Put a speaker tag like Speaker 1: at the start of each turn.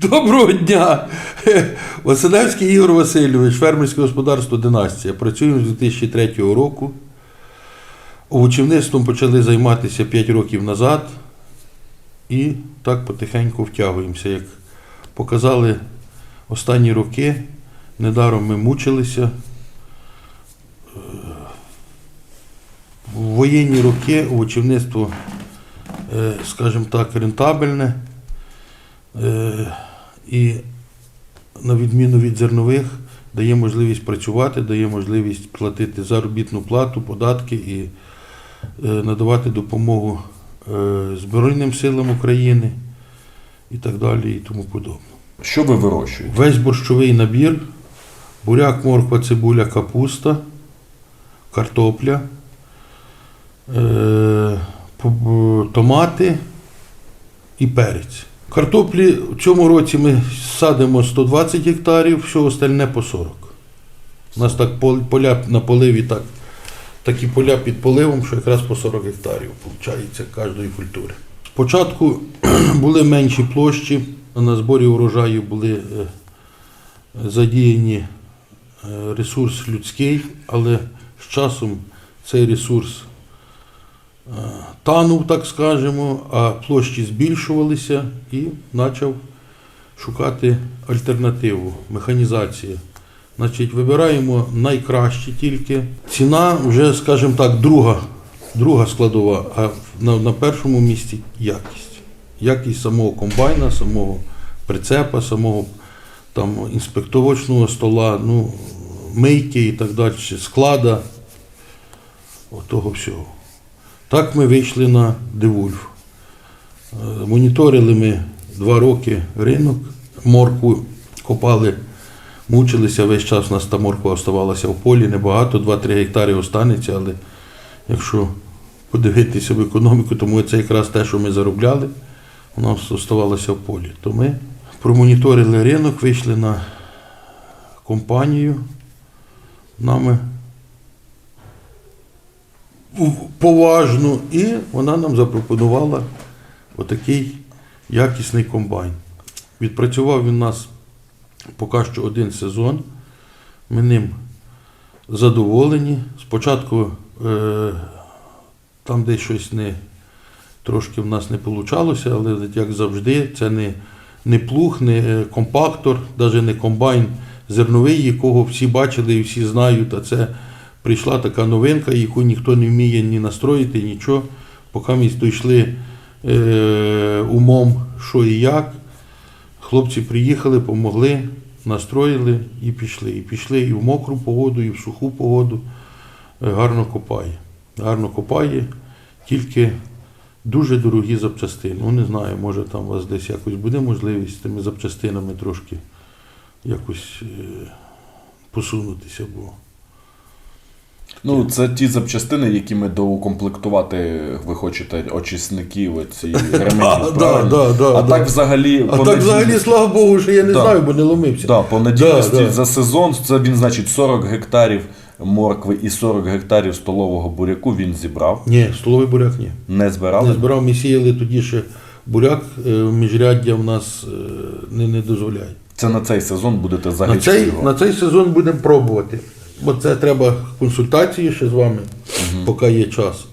Speaker 1: Доброго дня! Василевський Ігор Васильович, фермерське господарство Династія. Працюємо з 2003 року. Овочівництвом почали займатися 5 років назад і так потихеньку втягуємося. Як показали останні роки, недаром ми мучилися. В воєнні роки овочівництво, е, скажімо так, рентабельне. Е, І на відміну від зернових, дає можливість працювати, дає можливість платити заробітну плату, податки і е, надавати допомогу е, Збройним силам України і так далі, і тому подобне.
Speaker 2: Що ви вирощуєте?
Speaker 1: Весь борщовий набір, буряк, морква, цибуля, капуста, картопля, томати і перець. Картоплі в цьому році ми садимо 120 гектарів, все остальне по 40. У нас так поля на поливі так, такі поля під поливом, що якраз по 40 гектарів виходить кожної культури. Спочатку були менші площі, на зборі урожаю були е, задіяні е, ресурс людський, але з часом цей ресурс танув, так скажемо, а площі збільшувалися і почав шукати альтернативу, механізація. Значить, вибираємо найкраще тільки. Ціна вже, скажімо так, друга, друга складова, а на, на першому місці якість. Якість самого комбайна, самого прицепа, самого там, інспектовочного стола, ну, мийки і так далі, склада, отого всього. Так ми вийшли на Девульф. Е, Моніторили ми два роки ринок, моркву копали, мучилися весь час, у нас та морква оставалася в полі, небагато, 2-3 гектари останеться, але якщо подивитися в економіку, тому це якраз те, що ми заробляли, у нас оставалося в полі. То ми промоніторили ринок, вийшли на компанію, нами поважну, і вона нам запропонувала отакий якісний комбайн. Відпрацював він у нас поки що один сезон. Ми ним задоволені. Спочатку е, там десь щось не, трошки в нас не вийшло, але як завжди, це не, не плуг, не е, компактор, навіть не комбайн зерновий, якого всі бачили і всі знають, а це прийшла така новинка, яку ніхто не вміє ні настроїти, нічого. Поки ми дійшли е, умом, що і як. Хлопці приїхали, помогли, настроїли і пішли. І пішли і в мокру погоду, і в суху погоду. Е, Гарно копає. Гарно копає, тільки дуже дорогі запчастини. Ну, не знаю, може там у вас десь якось буде можливість з тими запчастинами трошки якось е, посунутися. Бо
Speaker 2: Ну, це ті запчастини, якими доукомплектувати ви хочете очисників, оці. Правильно?
Speaker 1: да,
Speaker 2: а так взагалі.
Speaker 1: а так взагалі, слава Богу, що я не знаю, бо не ломився.
Speaker 2: Да, по надійності за сезон це він, значить, 40 гектарів моркви і 40 гектарів столового буряку він зібрав.
Speaker 1: Ні, столовий буряк ні.
Speaker 2: Не збирали.
Speaker 1: Не збирав, ми сіяли тоді ще буряк, е, міжряддя в нас е, не, не дозволяє.
Speaker 2: Це на цей сезон будете
Speaker 1: На цей, на цей сезон будемо пробувати. Бо це треба консультації ще з вами, поки є час.